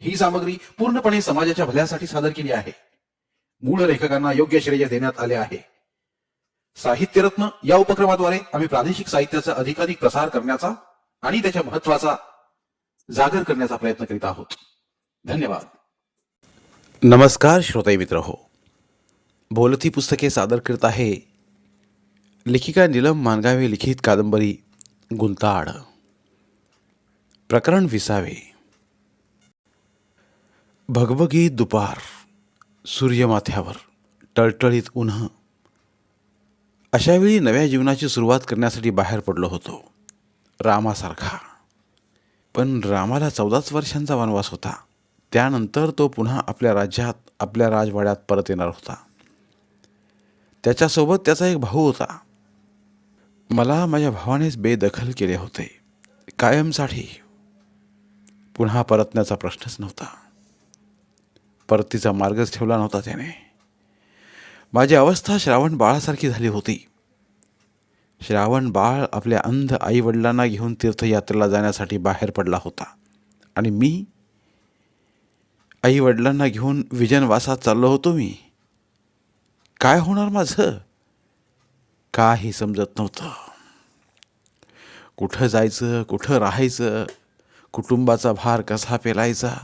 ही सामग्री पूर्णपणे समाजाच्या भल्यासाठी सादर केली आहे. मूळ लेखकांना योग्य श्रेय देण्यात आले आहे. साहित्यरत्न या उपक्रमाद्वारे आम्ही प्रादेशिक साहित्याचा अधिकाधिक प्रसार करण्याचा आणि त्याच्या महत्त्वाचा जागर करण्याचा प्रयत्न करीत आहोत. धन्यवाद. नमस्कार श्रोताई मित्र हो. बोलती पुस्तके सादर करत आहे लेखिका निलम मानगावे लिखित कादंबरी गुंताड. प्रकरण विसावे. भगभगी दुपार सूर्यमाथ्यावर टळटळीत उन्ह. अशावेळी नव्या जीवनाची सुरुवात करण्यासाठी बाहेर पडलो होतो. रामासारखा. पण रामाला चौदाच वर्षांचा वनवास होता. त्यानंतर तो पुन्हा आपल्या राज्यात आपल्या राजवाड्यात परत येणार होता. त्याच्यासोबत त्याचा एक भाऊ होता. मला माझ्या भावानेच बेदखल केले होते. कायमसाठी. पुन्हा परतण्याचा प्रश्नच नव्हता. परतीचा मार्गच ठेवला नव्हता त्याने. माझी अवस्था श्रावण बाळासारखी झाली होती. श्रावण बाळ आपल्या अंध आईवडिलांना घेऊन तीर्थयात्रेला जाण्यासाठी बाहेर पडला होता. आणि मी आईवडिलांना घेऊन विजनवासात चाललो होतो मी. काय होणार माझं? काही समजत नव्हतं. कुठं जायचं कुठं राहायचं कुटुंबाचा भार कसा पेलायचा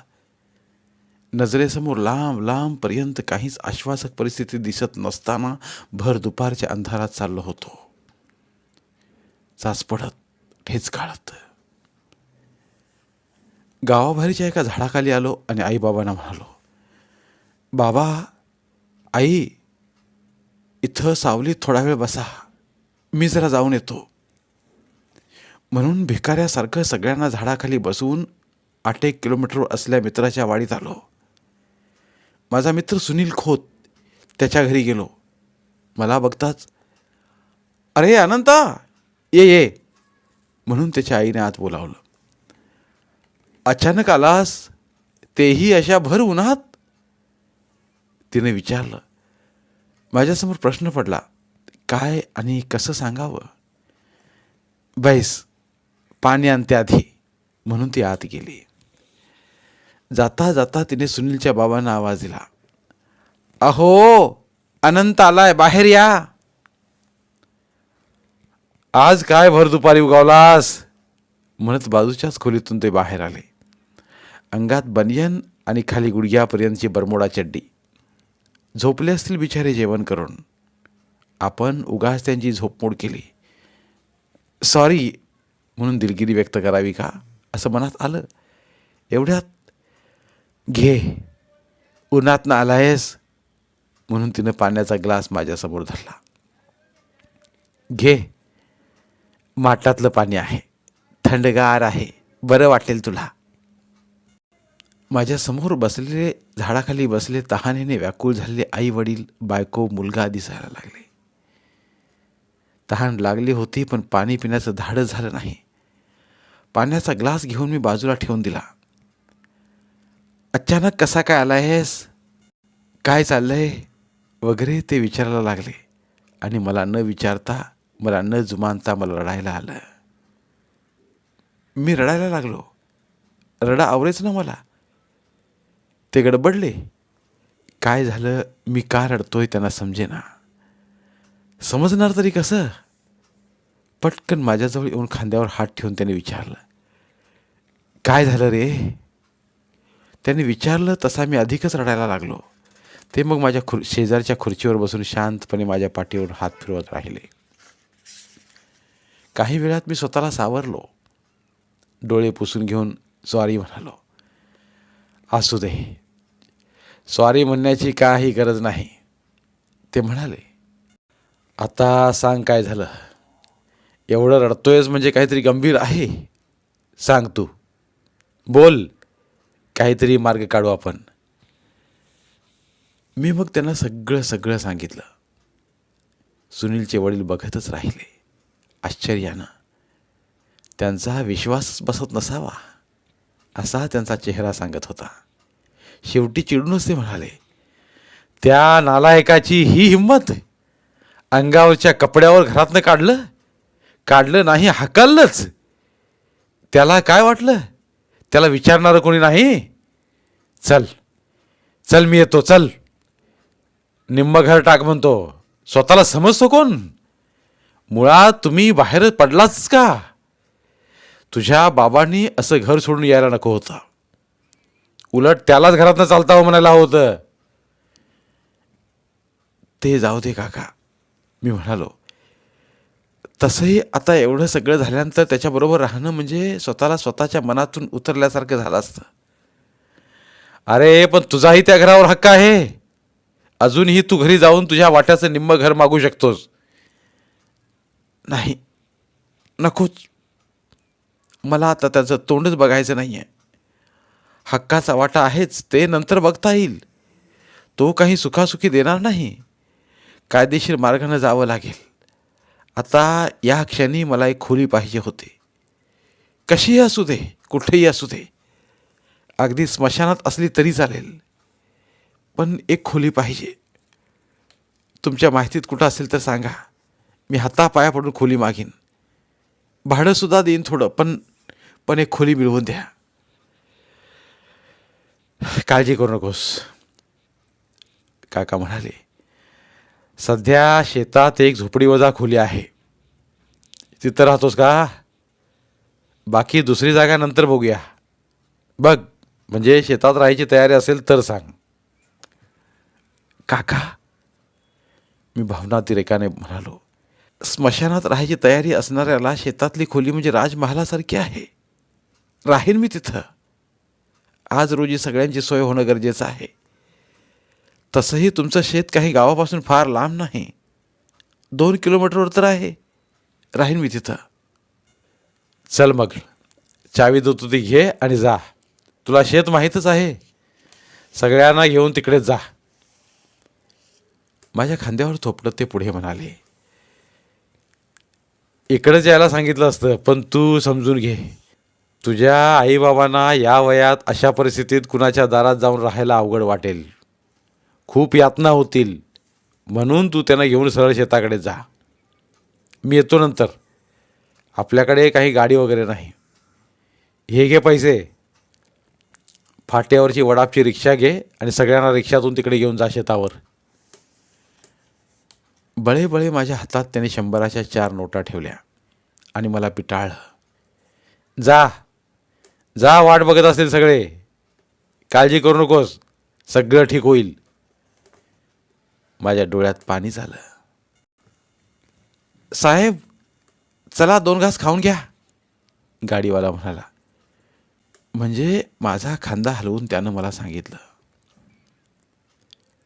नजरेसमोर लांब लांबपर्यंत काहीच आश्वासक परिस्थिती दिसत नसताना भर दुपारच्या अंधारात चाललो होतो. चाच पडत ठेच काढत गावाबाहेरच्या एका झाडाखाली आलो आणि आईबाबांना म्हणालो बाबा आई इथं सावलीत थोडा वेळ बसा. मी जरा जाऊन येतो. म्हणून भिकाऱ्यासारखं सगळ्यांना झाडाखाली बसवून आठ एक किलोमीटर असल्या मित्राच्या वाडीत आलो. माझा मित्र सुनील खोत त्याच्या घरी गेलो. मला बघताच अरे अनंता ये ये म्हणून त्याच्या आईने आत बोलावलं. अचानक आलास तेही अशा भर उन्हात? तिने विचारलं. माझ्यासमोर प्रश्न पडला काय आणि कसं सांगावं? बैस पाणी आणते आधी म्हणून ती आत गेली. जाता जाता तिने सुनीलच्या बाबांना आवाज दिला. अहो अनंत आलाय बाहेर या. आज काय भर दुपारी उगावलास? म्हणत बाजूच्याच खोलीतून ते बाहेर आले. अंगात बनियन आणि खाली गुडघ्यापर्यंतची बरमोडा चड्डी. झोपले असतील बिचारे जेवण करून. आपण उगाच त्यांची झोपमोड केली. सॉरी म्हणून दिलगिरी व्यक्त करावी का? असं मनात आलं. एवढ्यात घे. उन्हातनं आलायस म्हणून तिनं पाण्याचा ग्लास माझ्यासमोर धरला. घे. माटातलं पाणी आहे. थंडगार आहे. बरं वाटेल तुला. माझ्यासमोर बसलेले झाडाखाली बसले तहानेने व्याकुळ झालेले आई वडील बायको मुलगा दिसायला लागले. तहान लागली होती पण पाणी पिण्याचं धाडच झालं नाही. पाण्याचा ग्लास घेऊन मी बाजूला ठेवून दिला. अचानक कसा काय आला आहेस काय चाललं आहे वगैरे ते विचारायला लागले. आणि मला न विचारता मला न जुमानता मला रडायला आलं. मी रडायला लागलो. रडा आवरेच ना मला. ते गडबडले. काय झालं? मी का रडतोय त्यांना समजेना. समजणार तरी कसं? पटकन माझ्याजवळ येऊन खांद्यावर हात ठेवून त्याने विचारलं. काय झालं रे? त्याने विचारलं तसा मी अधिकच रडायला लागलो. ते मग माझ्या खुर शेजारच्या खुर्चीवर बसून शांतपणे माझ्या पाठीवर हात फिरवत राहिले. काही वेळात मी स्वतःला सावरलो. डोळे पुसून घेऊन सॉरी म्हणालो. असू दे. सॉरी म्हणण्याची काही गरज नाही. ते म्हणाले. आता सांग काय झालं? एवढं रडतोयस म्हणजे काहीतरी गंभीर आहे? सांग तू. बोल. काहीतरी मार्ग काढू आपण. मी मग त्यांना सगळं सगळं सांगितलं. सुनीलचे वडील बघतच राहिले. आश्चर्यानं. त्यांचा विश्वासच बसत नसावा असा त्यांचा चेहरा सांगत होता. शेवटी चिडूनच ते म्हणाले त्या नालायकाची ही हिंमत अंगावरच्या कपड्यावर घरातनं काढलं? काढलं नाही हकललंच. त्याला काय वाटलं? त्याला विचारणारं कोणी नाही? चल. चल मी येतो. चल. निम्म घर टाक म्हणतो. स्वतःला समजतो कोण? मुळात तुम्ही बाहेर पडलाच का? तुझ्या बाबांनी असं घर सोडून यायला नको होतं. उलट त्यालाच घरातनं चालता हो म्हणायला होतं. ते जाऊ दे काका. मी म्हणालो तसंही आता एवढं सगळं झाल्यानंतर त्याच्याबरोबर राहणं म्हणजे स्वतःला स्वतःच्या मनातून उतरल्यासारखं झालं असतं. अरे पण तुझाही त्या घरावर हक्क आहे. अजूनही तू घरी जाऊन तुझ्या वाट्याचं निम्म घर मागू शकतोस. नाही नकोच. मला आता त्याचं तोंडच बघायचं नाही आहे हक्काचा वाटा आहेच ते नंतर बघता येईल. तो काही सुखासुखी देणार नाही. कायदेशीर मार्गानं जावं लागेल. आता या क्षणी मला एक खोली पाहिजे होती. कशीही असू दे कुठेही असू दे. अगदी स्मशानात असली तरी चालेल. पण एक खोली पाहिजे. तुमच्या माहितीत कुठं असेल तर सांगा. मी हातापाया पडून खोली मागीन. भाडंसुद्धा देईन थोडं पण पण एक खोली मिळवून द्या. काळजी करू नकोस. काका म्हणाले सध्या शेतात एक झोपडी वजा खोली आहे. तिथं राहतोस का? बाकी दुसरी जागा नंतर बघूया. बघ म्हणजे शेतात राहायची तयारी असेल तर सांग. काका मी भावनातिरेकाने म्हणालो स्मशानात राहायची तयारी असणाऱ्याला शेतातली खोली म्हणजे राजमहालासारखी आहे. राहीन मी तिथं. आज रोजी सगळ्यांची सोय होणं गरजेचं आहे. तसंही तुमचं शेत काही गावापासून फार लांब नाही. दोन किलोमीटरवर तर आहे. राहीन मी तिथं. चल मग. चावी देतो ती घे आणि जा. तुला शेत माहीतच आहे. सगळ्यांना घेऊन तिकडे जा. माझ्या खांद्यावर थोपडत ते पुढे म्हणाले. इकडंच यायला सांगितलं असतं पण तू समजून घे. तुझ्या आईबाबांना या वयात अशा परिस्थितीत कुणाच्या दारात जाऊन राहायला अवघड वाटेल. खूप यातना होतील. म्हणून तू त्यांना घेऊन सरळ शेताकडे जा. मी येतो नंतर. आपल्याकडे काही गाडी वगैरे नाही. हे घे पैसे. फाट्यावरची वडापची रिक्षा घे आणि सगळ्यांना रिक्षातून तिकडे घेऊन जा शेतावर. बळे बळे माझ्या हातात त्याने शंभराच्या चार नोटा ठेवल्या आणि मला पिटाळलं. जा. जा वाट बघत असतील सगळे. काळजी करू नकोस. सगळं ठीक होईल. माझ्या डोळ्यात पाणी झालं. साहेब चला दोन घास खाऊन घ्या. गाडीवाला म्हणाला म्हणजे माझा खांदा हलवून त्यानं मला सांगितलं.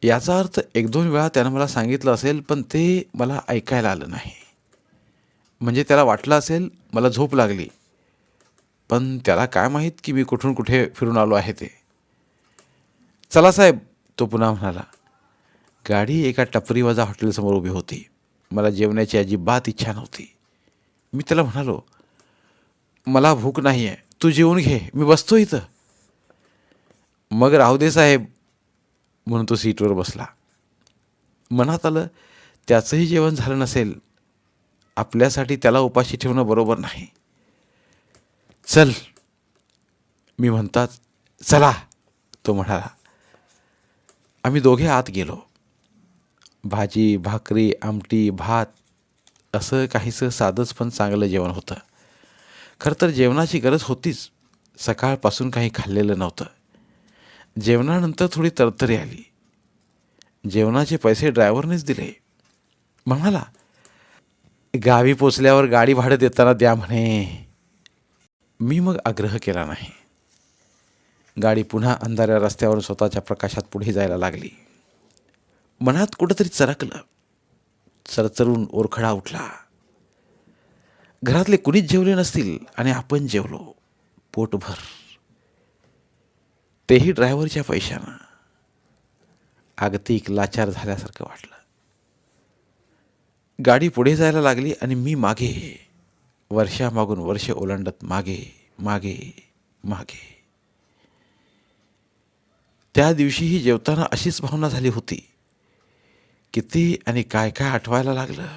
याचा अर्थ एक दोन वेळा त्यानं मला सांगितलं असेल पण ते मला ऐकायला आलं नाही. म्हणजे त्याला वाटलं असेल मला झोप लागली. पण त्याला काय माहीत की मी कुठून कुठे फिरून आलो आहे ते. चला साहेब तो पुन्हा म्हणाला गाडी एका टपरीवाजा हॉटेलसमोर उभी होती. मला जेवण्याची अजिबात इच्छा नव्हती. मी त्याला म्हणालो मला भूक नाही आहे तू जेवून घे मी बसतो इथं. मग राहू दे साहेब म्हणून तो सीटवर बसला. मनात आलं त्याचंही जेवण झालं नसेल आपल्यासाठी त्याला उपाशी ठेवणं बरोबर नाही. चल मी म्हणतात चला तो म्हणाला. आम्ही दोघे आत गेलो. भाजी भाकरी आमटी भात असं काहीसं साधंच पण चांगलं जेवण होतं. खरं तर जेवणाची गरज होतीच. सकाळपासून काही खाल्लेलं नव्हतं. जेवणानंतर थोडी तरतरी आली. जेवणाचे पैसे ड्रायव्हरनेच दिले. म्हणाला गावी पोचल्यावर गाडी भाडं देताना द्या म्हणे. मी मग आग्रह केला नाही. गाडी पुन्हा अंधाऱ्या रस्त्यावर स्वतःच्या प्रकाशात पुढे जायला लागली. मनात कुठंतरी चरकलं. चरचरून ओरखडा उठला. घरातले कुणीच जेवले नसतील आणि आपण जेवलो पोटभर. तेही ड्रायव्हरच्या पैशानं. आगतिक लाचार झाल्यासारखं वाटलं. गाडी पुढे जायला लागली आणि मी मागे. वर्षामागून वर्ष ओलांडत मागे मागे मागे. त्या दिवशीही जेवताना अशीच भावना झाली होती. किती आणि काय काय आठवायला लागलं.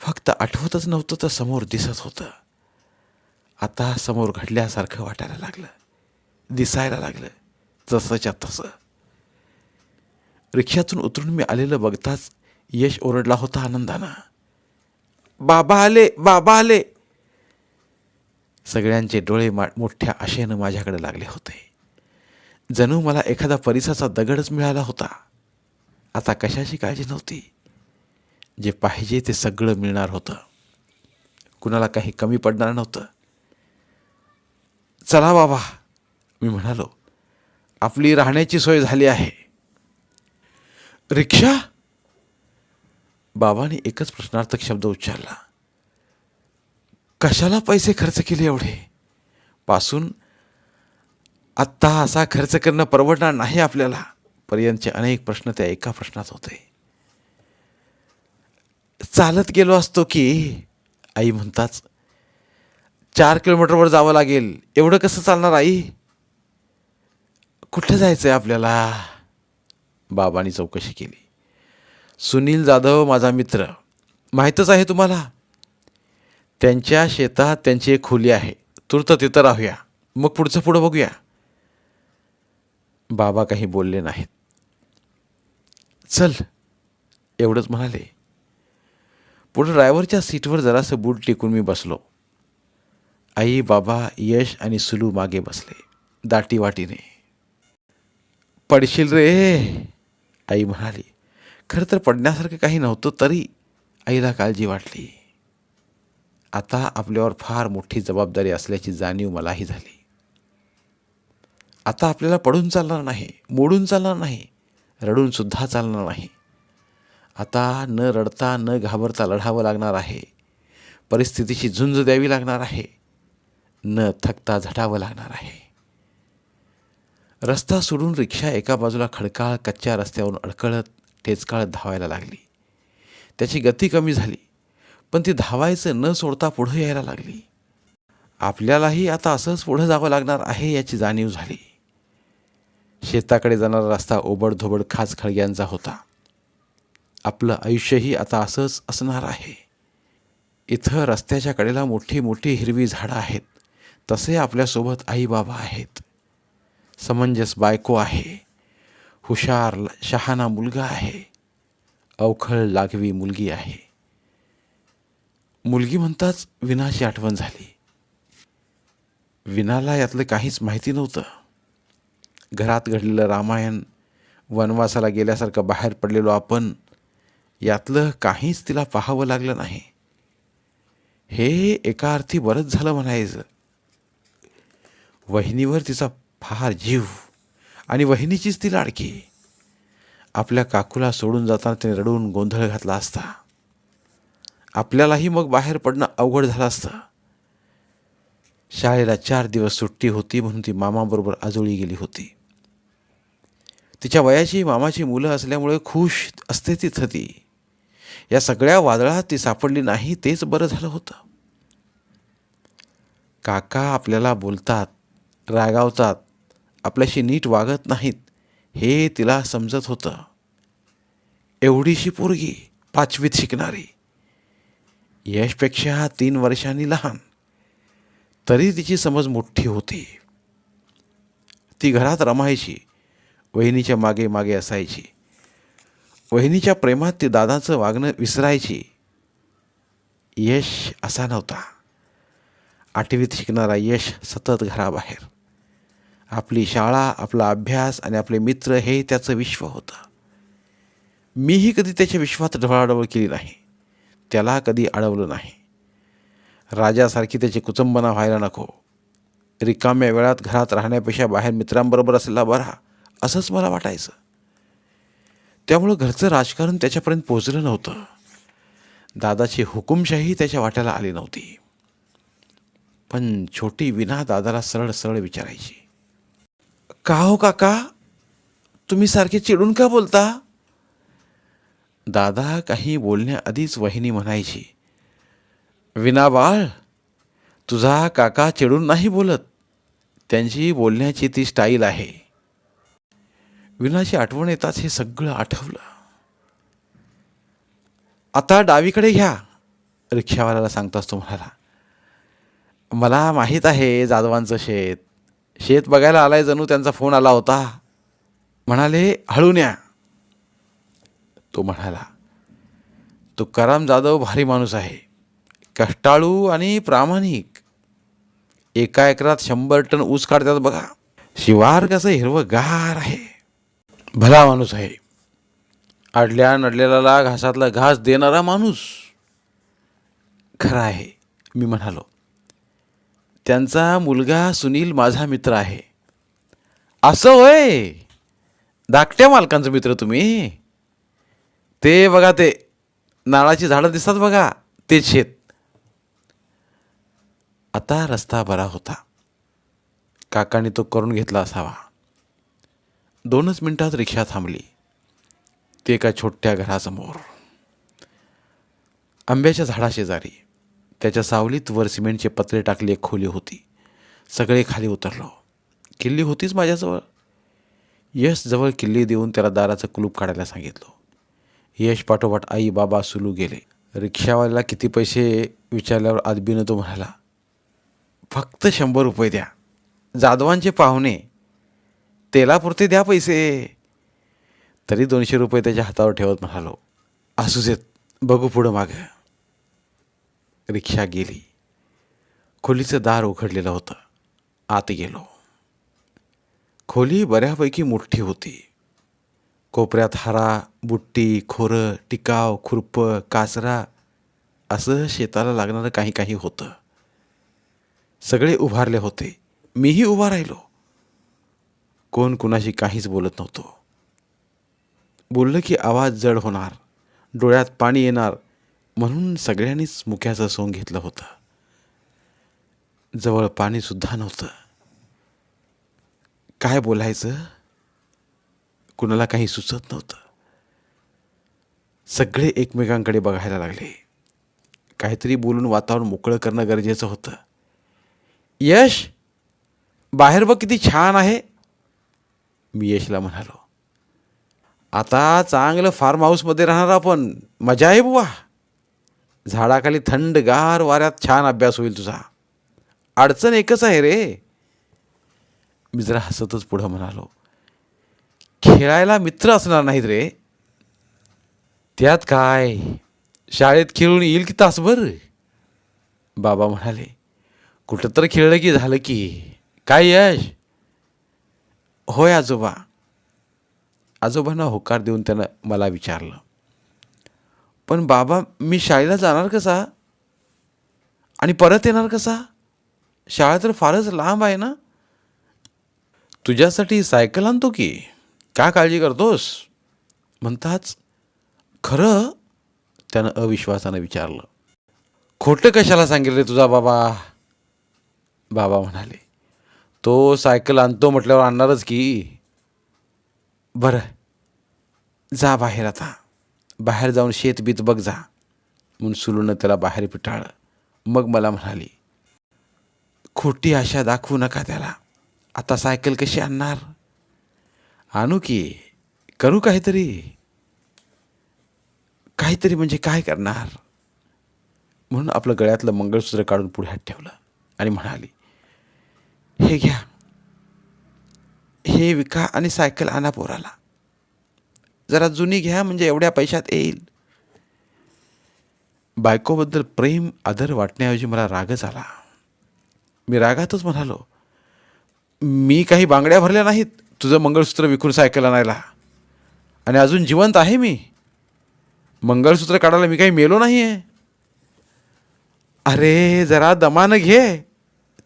फक्त आठवतच नव्हतं तर समोर दिसत होतं. आता समोर घडल्यासारखं वाटायला लागलं. दिसायला लागलं. जसंच्या तसं. रिक्षातून उतरून मी आलेलं बघताच यश ओरडला होता आनंदानं. बाबा आले बाबा आले. सगळ्यांचे डोळे मा मोठ्या आशेनं माझ्याकडे लागले होते. जणू मला एखादा परिसाचा दगडच मिळाला होता. आता कशाची काळजी नव्हती? जे पाहिजे ते सगळं मिळणार होतं. कुणाला काही कमी पडणार नव्हतं. चला बाबा मी म्हणालो आपली राहण्याची सोय झाली आहे. रिक्षा? बाबाने एकच प्रश्नार्थक शब्द उच्चारला. कशाला पैसे खर्च केले एवढे? पासून आत्ता असा खर्च करणं परवडणार नाही आपल्याला. पर्यंतचे अनेक प्रश्न त्या एका प्रश्नात होते. चालत गेलो असतो की आई म्हणताच चार किलोमीटरवर जावं लागेल. एवढं कसं चालणार आई? कुठं जायचं आहे आपल्याला? बाबांनी चौकशी केली. सुनील जाधव माझा मित्र. माहीतच आहे तुम्हाला? त्यांच्या शेतात त्यांची एक खोली आहे. तूर्त तिथं राहूया. मग पुढचं पुढं बघूया. बाबा काही बोलले नाहीत. चल एवढंच म्हणाले. पुढे ड्रायव्हरच्या सीटवर जरासं बूट टेकून मी बसलो. आई बाबा यश आणि सुलू मागे बसले दाटी वाटीने पडशील रे आई म्हणाली. खरं तर पडण्यासारखं काही नव्हतं तरी आईला काळजी वाटली. आता आपल्यावर फार मोठी जबाबदारी असल्याची जाणीव मलाही झाली. आता आपल्याला पडून चालणार नाही मोडून चालणार नाही. रडूनसुद्धा चालणार नाही. आता न रडता न घाबरता लढावं लागणार आहे. परिस्थितीशी झुंज द्यावी लागणार आहे. न थकता झटावं लागणार आहे. रस्ता सोडून रिक्षा एका बाजूला खडकाळ कच्च्या रस्त्यावरून अडकळत ठेचकाळत धावायला लागली. त्याची गती कमी झाली पण ती धावायचं न सोडता पुढं यायला लागली. आपल्यालाही आता असंच पुढं जावं लागणार आहे याची जाणीव झाली. शेताकडे जाणारा रस्ता ओबडधोबड खाच खळग्यांचा होता. आपलं आयुष्यही आता असंच असणार आहे. इथं रस्त्याच्या कडेला मोठी मोठी हिरवी झाडं आहेत. तसे आपल्यासोबत आई बाबा आहेत. समंजस बायको आहे. हुशार शहाणा मुलगा आहे. अवखळ लागवी मुलगी आहे. मुलगी म्हणताच विनाची आठवण झाली. विनाला यातलं काहीच माहिती नव्हतं. घरात घडलेलं रामायण वनवासाला गेल्यासारखं बाहेर पडलेलो आपण यातलं काहीच तिला पाहावं लागलं नाही. हे एका अर्थी बरंच झालं म्हणायचं. वहिनीवर तिचा फार जीव आणि वहिनीचीच ती लाडकी. आपल्या काकूला सोडून जाताना तिने रडून गोंधळ घातला असता. आपल्यालाही मग बाहेर पडणं अवघड झालं असतं. शाळेला चार दिवस सुट्टी होती म्हणून ती मामाबरोबर आजोळी गेली होती. तिच्या वयाची मामाची मुलं असल्यामुळे खुश असते तिथं ती या सगळ्या वादळात ती सापडली नाही तेच बरं झालं होतं. काका आपल्याला बोलतात रागावतात आपल्याशी नीट वागत नाहीत हे तिला समजत होतं. एवढीशी पोरगी पाचवीत शिकणारी. यशपेक्षा तीन वर्षांनी लहान. तरी तिची समज मोठी होती. ती घरात रमायची वहिनीच्या मागे मागे असायची. वहिनीच्या प्रेमात ती दादाचं वागणं विसरायची. यश असा नव्हता. आठवीत शिकणारा यश सतत घराबाहेर. आपली शाळा आपला अभ्यास आणि आपले मित्र हे त्याचं विश्व होतं. मीही कधी त्याच्या विश्वात ढवळाढवळ केली नाही. त्याला कधी अडवलं नाही. राजासारखी त्याची कुचंबना व्हायला नको. रिकाम्या वेळात घरात राहण्यापेक्षा बाहेर मित्रांबरोबर असलेला बरा. असंच मला वाटायचं. त्यामुळं घरचं राजकारण त्याच्यापर्यंत पोचलं नव्हतं. दादाची हुकुमशाही त्याच्या वाट्याला आली नव्हती. पण छोटी विना दादाला सरळ सरळ विचारायची. का हो काका? तुम्ही सारखे चिडून का बोलता? दादा काही बोलण्याआधीच वहिनी म्हणायची विना बाळ तुझा काका चिडून नाही बोलत. त्यांची बोलण्याची ती स्टाईल आहे. विनाची आठवण येताच हे सगळं आठवलं. आता डावीकडे घ्या रिक्षावाल्याला सांगतो तो म्हणाला. मला माहीत आहे जाधवांचं शेत. शेत बघायला आलाय जणू त्यांचा फोन आला होता. म्हणाले हळू न्या. तो म्हणाला तुकाराम जाधव भारी माणूस आहे. कष्टाळू आणि प्रामाणिक. एका एकरात शंभर टन ऊस काढतात बघा. शिवार कसं हिरवंगार आहे. भला माणूस आहे. अडल्या नडलेल्याला घासातला घास देणारा माणूस खरा आहे मी म्हणालो. त्यांचा मुलगा सुनील माझा मित्र आहे. असं होय? धाकट्या मालकांचं मित्र तुम्ही? ते बघा ते नाळाची झाडं दिसतात बघा ते शेत आता रस्ता बरा होता. काकाने तो करून घेतला असावा. दोनच मिनिटात रिक्षा थांबली. ते एका छोट्या घरासमोर. आंब्याच्या झाडाशेजारी त्याच्या सावलीत वर सिमेंटचे पत्रे टाकली एक खोली होती. सगळे खाली उतरलो. किल्ली होतीच माझ्याजवळ? यश जवळ किल्ली देऊन त्याला दाराचं कुलूप काढायला सांगितलं. यश पाठोपाठ आई बाबा सुलू गेले. रिक्षावाल्याला किती पैसे विचारल्यावर आदबीनं तो म्हणाला फक्त शंभर रुपये द्या. जाधवांचे पाहुणे तेलापुरते द्या पैसे. तरी दोनशे रुपये त्याच्या हातावर ठेवत म्हणालो असू देत बघू पुढं मागं. रिक्षा गेली. खोलीचं दार उघडलेलं होतं. आत गेलो. खोली बऱ्यापैकी मोठी होती. कोपऱ्यात हारा बुट्टी खोरं टिकाव खुरपं कासरा असं शेताला लागणारं काही काही होतं. सगळे उभारले होते. मीही उभा राहिलो. कोण कुणाशी काहीच बोलत नव्हतो. बोललं की आवाज जड होणार डोळ्यात पाणी येणार म्हणून सगळ्यांनीच मुक्याचं सोंग घेतलं होतं. जवळ पाणीसुद्धा नव्हतं. काय बोलायचं? कुणाला काही सुचत नव्हतं. सगळे एकमेकांकडे बघायला लागले. काहीतरी बोलून वातावरण मोकळं करणं गरजेचं होतं. यश बाहेर बघ किती छान आहे. मी यशला म्हणालो आता चांगलं फार्म हाऊसमध्ये राहणार आपण. मजा आहे बुवा. झाडाखाली थंडगार वाऱ्यात छान अभ्यास होईल तुझा. अडचण एकच आहे रे. मी जरा हसतच पुढं म्हणालो खेळायला मित्र असणार नाहीत रे. त्यात काय? शाळेत खेळून येईल की तासभर? बाबा म्हणाले कुठं तर खेळलं की झालं की. काय यश? होय आजोबा. आजोबांना होकार देऊन त्यानं मला विचारलं. पण बाबा मी शाळेला जाणार कसा? आणि परत येणार कसा? शाळा तर फारच लांब आहे ना? तुझ्यासाठी सायकल आणतो की? का काळजी करतोस? म्हणताच खरं त्यानं अविश्वासानं विचारलं. खोटं कशाला सांगितलं रे तुझा बाबा? बाबा म्हणाले. तो सायकल आणतो म्हटल्यावर आणणारच की. बरं. जा बाहेर आता. बाहेर जाऊन शेत बीत बघ जा. म्हणून सुलूनं त्याला बाहेर पिटाळलं मग मला म्हणाली खोटी आशा दाखवू नका त्याला. आता सायकल कशी आणणार? आणू की. करू काहीतरी. काहीतरी म्हणजे काय करणार? म्हणून आपलं गळ्यातलं मंगळसूत्र काढून पुढे हात ठेवलं आणि म्हणाली हे घ्या. हे विका आणि सायकल आणा पोराला. जरा जुनी घ्या म्हणजे एवढ्या पैशात येईल. बायकोबद्दल प्रेम आदर वाटण्याऐवजी मला रागच आला मी रागातच म्हणालो मी काही बांगड्या भरल्या नाहीत तुझं मंगळसूत्र विकून सायकल आणायला? आणि अजून जिवंत आहे मी. मंगळसूत्र काढायला मी काही मेलो नाही आहे अरे जरा दमानं घे.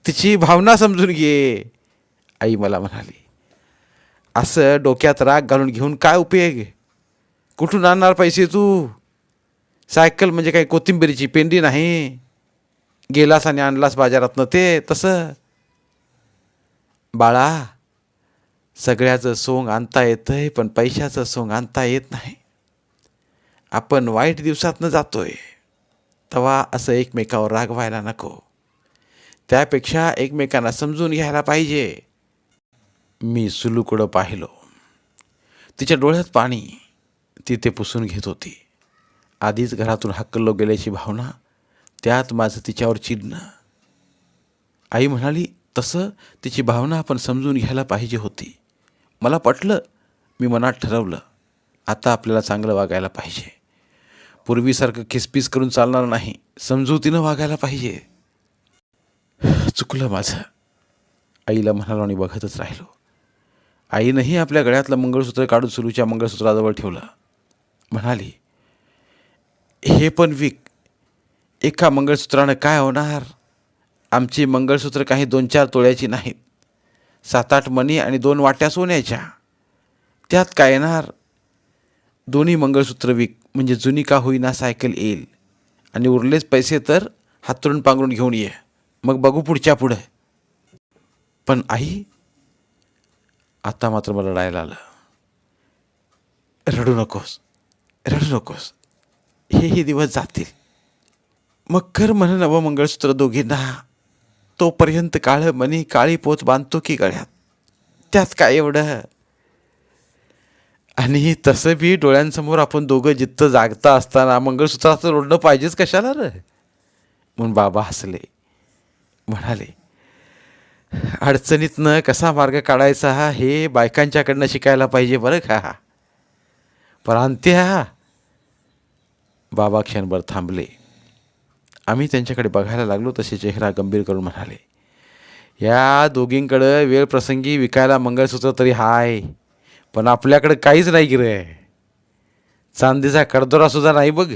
तिची भावना समजून घे. आई मला म्हणाली असं डोक्यात राग घालून घेऊन काय उपयोग कुठून आणणार पैसे तू? सायकल म्हणजे काही कोथिंबीरीची पेंडी नाही? गेलास आणि आणलास बाजारातनं ते तसं. बाळा सगळ्याचं सोंग आणता येतंय पण पैशाचं सोंग आणता येत नाही. आपण वाईट दिवसातनं जातोय. तेव्हा असं एकमेकावर रागवायला नको. त्यापेक्षा एकमेकांना समजून घ्यायला पाहिजे. मी सुलूकडं पाहिलो. तिच्या डोळ्यात पाणी ती ते पुसून घेत होती. आधीच घरातून हक्कलो गेल्याची भावना त्यात माझं तिच्यावर चिडणं. आई म्हणाली तसं तिची भावना आपण समजून घ्यायला पाहिजे होती. मला पटलं मी मनात ठरवलं. आता आपल्याला चांगलं वागायला पाहिजे. पूर्वीसारखं खिसपीस करून चालणार नाही समजुतीनं वागायला पाहिजे. चुकलं माझं. आईला म्हणालो आणि बघतच राहिलो. आईनंही आपल्या गळ्यातलं मंगळसूत्र काढून सुरूच्या मंगळसूत्राजवळ ठेवलं. म्हणाली हे पण विक. एका मंगळसूत्रानं काय होणार? आमची मंगळसूत्र काही दोन चार तोळ्याची नाहीत. सात आठ मणी आणि दोन वाट्या सोन्याच्या. त्यात काय येणार? दोन्ही मंगळसूत्र विक म्हणजे जुनी का होईना सायकल येईल. आणि उरलेच पैसे तर हातरून पांघरून घेऊन ये. मग बघू पुढच्या पुढं. पण आई आता मात्र मला रडायला आलं. रडू नकोस रडू नकोस. हेही दिवस जातील. मग कर म्हण नवं मंगळसूत्र दोघींना. तोपर्यंत काळं मनी काळी पोत बांधतो की गळ्यात. त्यात काय एवढं? आणि तसं बी डोळ्यांसमोर आपण दोघं जित्त जागता असताना मंगळसूत्राचं रोडणं पाहिजेच कशाला र? म्हणून बाबा हसले. म्हणाले अडचणीतनं कसा मार्ग काढायचा हा हे बायकांच्याकडनं शिकायला पाहिजे बरं का परांत्या बाबा क्षणभर थांबले. आम्ही त्यांच्याकडे बघायला लागलो तसे चेहरा गंभीर करून म्हणाले या दोघींकडं वेळ प्रसंगी विकायला मंगळसूत्र तरी हाय पण आपल्याकडं काहीच नाही की रे. चांदीचा कडदोरासुद्धा नाही बघ.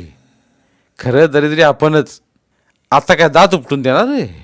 खरं दरिद्री आपणच. आता काय दात उपटून देणार रे?